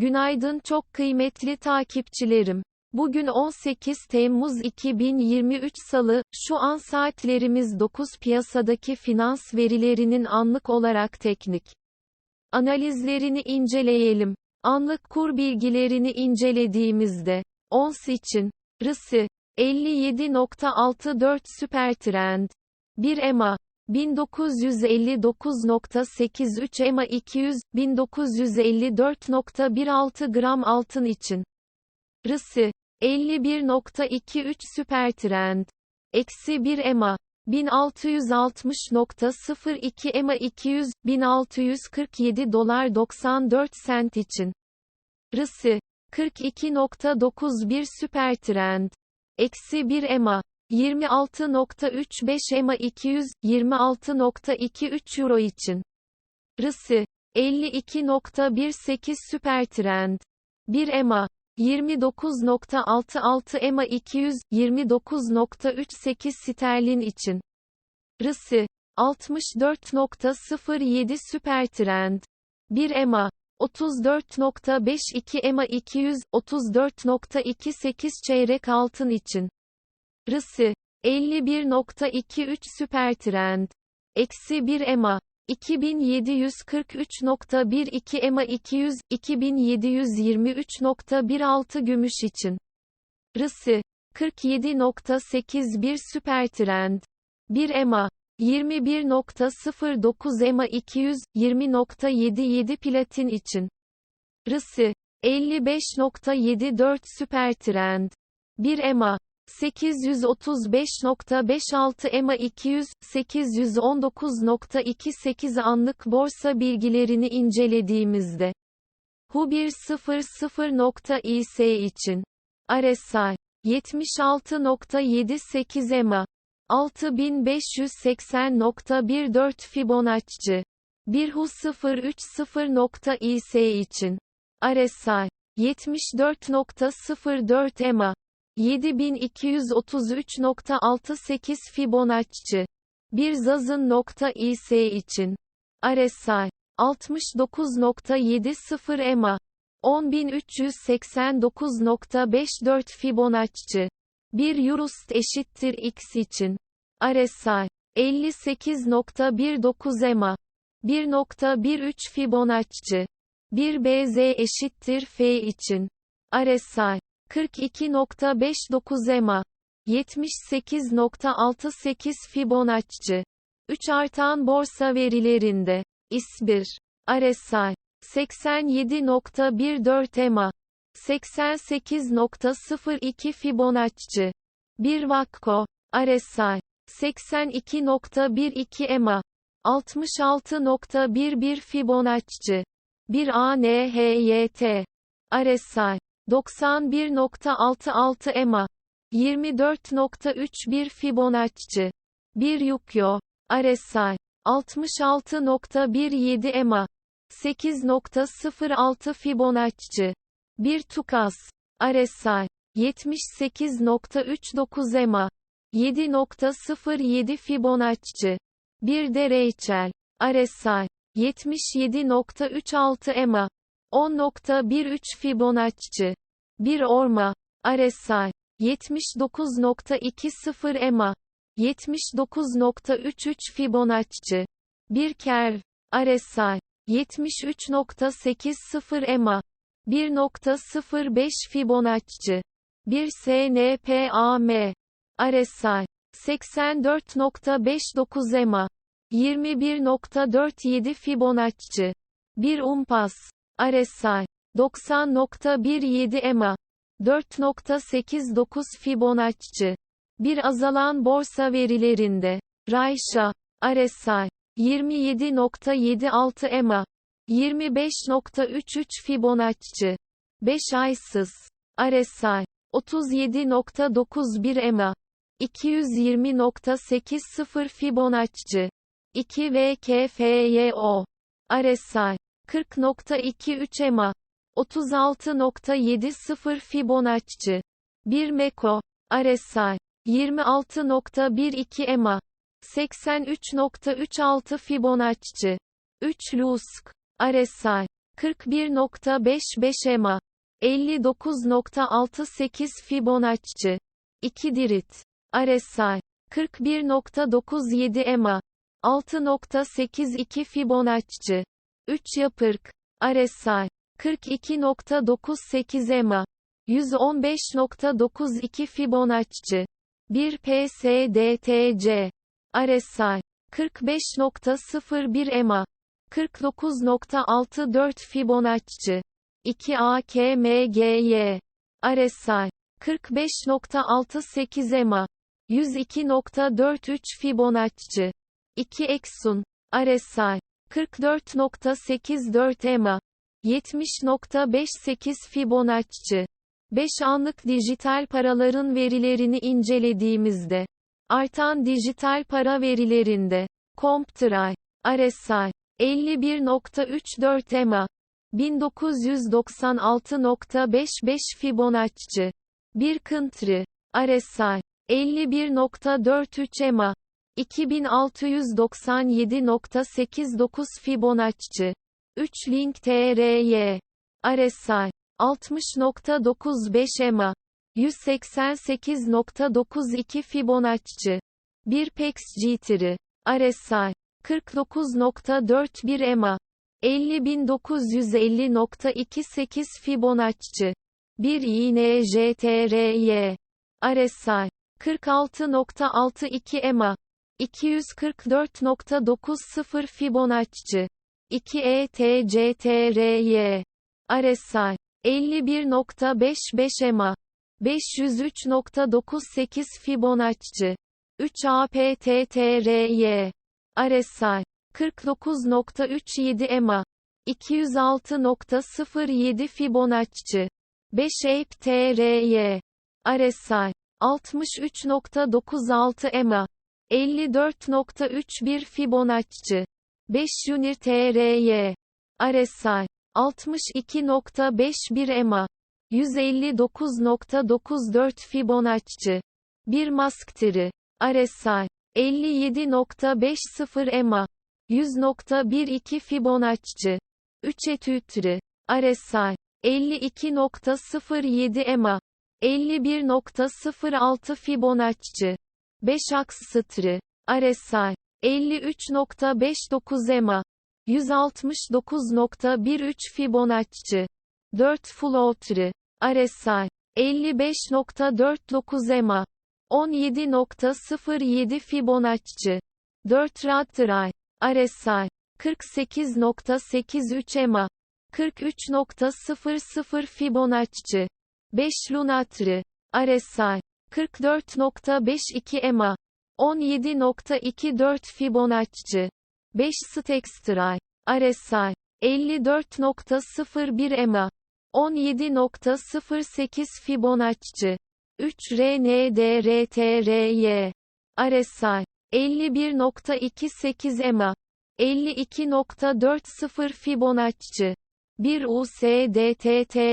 Günaydın çok kıymetli takipçilerim. Bugün 18 Temmuz 2023 Salı, şu an saatlerimiz 9 piyasadaki finans verilerinin anlık olarak teknik analizlerini inceleyelim. Anlık kur bilgilerini incelediğimizde, ons için, RSI, 57.64 süper trend, 1 EMA, 1959.83 EMA 200, 1954.16 gram altın için. RSI, 51.23 süper trend. Eksi 1 EMA, 1660.02 EMA 200, 1647 dolar 94 sent için. RSI, 42.91 süper trend. Eksi 1 EMA, 26.35 EMA 200, 26.23 Euro için. RSI, 52.18 süper trend. 1 EMA, 29.66 EMA 200, 29.38 sterlin için. RSI, 64.07 süper trend. 1 EMA, 34.52 EMA 200, 34.28 çeyrek altın için. RSI, 51.23 süper trend. Eksi 1 EMA, 2743.12 EMA 200, 2723.16 gümüş için. RSI, 47.81 süper trend. 1 EMA, 21.09 EMA 200, 20.77 platin için. RSI, 55.74 süper trend. 1 EMA, 835.56 EMA 200, 819.28 anlık borsa bilgilerini incelediğimizde. Hubir 00.is için. RSI, 76.78 EMA, 6580.14 Fibonacci. 1 Hu 030.is için. RSI, 74.04 EMA, 7233.68 Fibonacci. Bir Zazın nokta IS için. RSI. 69.70 EMA. 10389.54 Fibonacci. Bir Eurust eşittir X için. RSI. 58.19 EMA. 1.13 Fibonacci. Bir BZ eşittir F için. RSI. 42.59 EMA. 78.68 Fibonacci. 3 artan borsa verilerinde. İS1. RSI. 87.14 EMA. 88.02 Fibonacci. 1 Vakko. RSI. 82.12 EMA. 66.11 Fibonacci. 1 ANHYT. RSI. 91.66 EMA. 24.31 Fibonacci. 1 Yukyo. RSI. 66.17 EMA. 8.06 Fibonacci. 1 Tukas. RSI. 78.39 EMA. 7.07 Fibonacci. 1 de Rachel. RSI. 77.36 EMA. 10.13 Fibonacci. 1 Orma. RSI. 79.20 EMA. 79.33 Fibonacci. 1 Kerv. RSI. 73.80 EMA. 1.05 Fibonacci. 1 SNPAM. RSI. 84.59 EMA. 21.47 Fibonacci. 1 Umpas. RSI. 90.17 EMA. 4.89 Fibonacci. Bir azalan borsa verilerinde. Rayşa. RSI. 27.76 EMA. 25.33 Fibonacci. 5 aysız. RSI. 37.91 EMA. 220.80 Fibonacci. 2 VKFYO. RSI. 40.23 EMA. 36.70 Fibonacci. 1 Meko. RSI. 26.12 EMA. 83.36 Fibonacci. 3 Lusk. RSI. 41.55 EMA 59.68 Fibonacci 2 Dirit RSI 41.97 EMA 6.82 Fibonacci 3 Yapırk RSI 42.98 EMA 115.92 Fibonacci 1 PSDTC RSI 45.01 EMA 49.64 Fibonacci 2 AKMGY RSI 45.68 EMA 102.43 Fibonacci 2 Exun RSI 44.84 EMA 70.58 Fibonacci 5 anlık dijital paraların verilerini incelediğimizde artan dijital para verilerinde CompTray RSI 51.34 EMA 1996.55 Fibonacci 1 Country RSI 51.43 EMA 2697.89 Fibonacci. 3 Link TRY RSI 60.95 EMA. 188.92 Fibonacci. 1 Pex Jitteri RSI 49.41 EMA. 50950.28 Fibonacci. 1 INJTRY RSI 46.62 EMA 244.90 Fibonacci. 2 ETCTRY RSI 51.55 EMA 503.98 Fibonacci. 3 APTTRY RSI 49.37 EMA 206.07 Fibonacci. 5 APTRY RSI 63.96 EMA 54.31 Fibonacci. 5 Unir TRY RSI 62.51 EMA 159.94 Fibonacci. 1 Masktiri RSI 57.50 EMA 100.12 Fibonacci. 3 Etütri RSI 52.07 EMA 51.06 Fibonacci 5 Akstri RSI 53.59 EMA 169.13 Fibonacci 4 Floatri RSI 55.49 EMA 17.07 Fibonacci 4 Ratray RSI 48.83 EMA 43.00 Fibonacci 5 Lunatri RSI 44.52 EMA. 17.24 Fibonacci. 5 Stextray RSI 54.01 EMA. 17.08 Fibonacci. 3 RNDRTRY RSI 51.28 EMA. 52.40 Fibonacci. 1 USDTTRY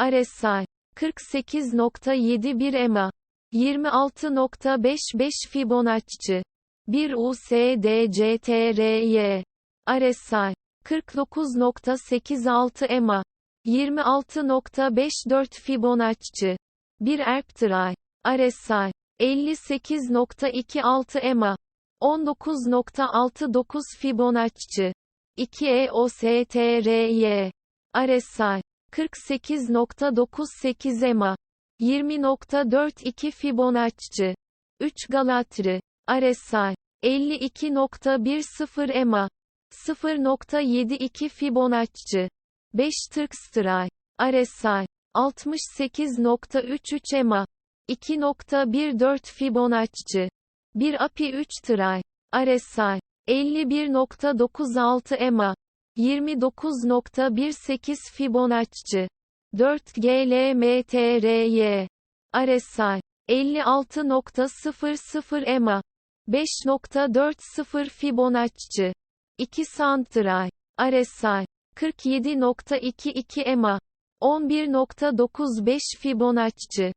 RSI 48.71 EMA 26.55 Fibonacci 1 USDCTRY RSI 49.86 EMA 26.54 Fibonacci 1 Erptray RSI 58.26 EMA 19.69 Fibonacci 2 EOSTRY RSI 48.98 EMA 20.42 Fibonacci 3 Galatri RSI 52.10 EMA 0.72 Fibonacci 5 Turkstray RSI 68.33 EMA 2.14 Fibonacci 1 API 3 Tray RSI 51.96 EMA 29.18 Fibonacci. 4 GLMTRY RSI 56.00 EMA. 5.40 Fibonacci. 2 Santray. RSI 47.22 EMA. 11.95 Fibonacci.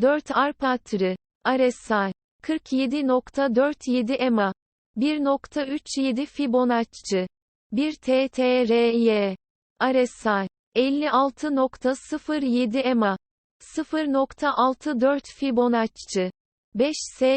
4 Arpatri. RSI 47.47 EMA. 1.37 Fibonacci 1 TTRY RSI 56.07 EMA 0.64 Fibonacci. 5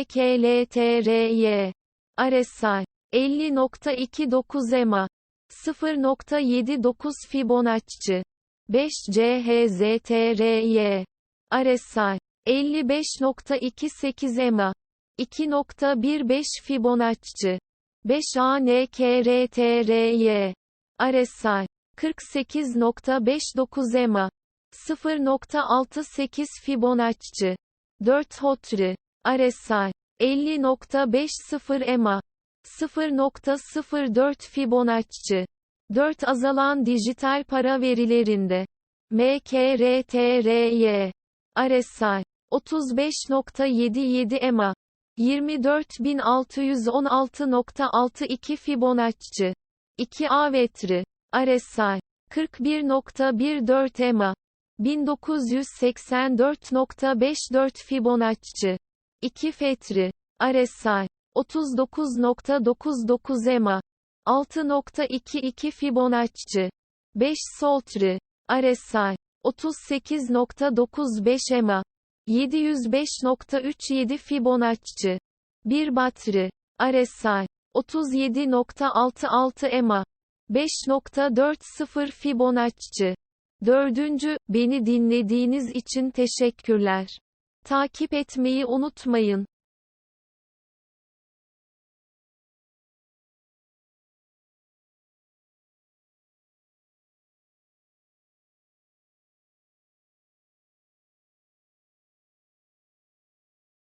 SKLTRY RSI 50.29 EMA 0.79 Fibonacci. 5 CHZTRY RSI 55.28 EMA 2.15 Fibonacci 5 ANKRTRY RSI 48.59 EMA 0.68 Fibonacci. 4 Hotri. RSI 50.50 EMA 0.04 Fibonacci. 4 azalan dijital para verilerinde. MKRTRY RSI 35.77 EMA 24616.62 Fibonacci. 2 A. vetri RSI 41.14 EMA 1984.54 Fibonacci. 2 Fetri. RSI 39.99 EMA 6.22 Fibonacci. 5 Soltri RSI 38.95 EMA 705.37 Fibonacci. 1 Batri RSI 37.66 EMA 5.40 Fibonacci. Dördüncü, beni dinlediğiniz için teşekkürler. Takip etmeyi unutmayın.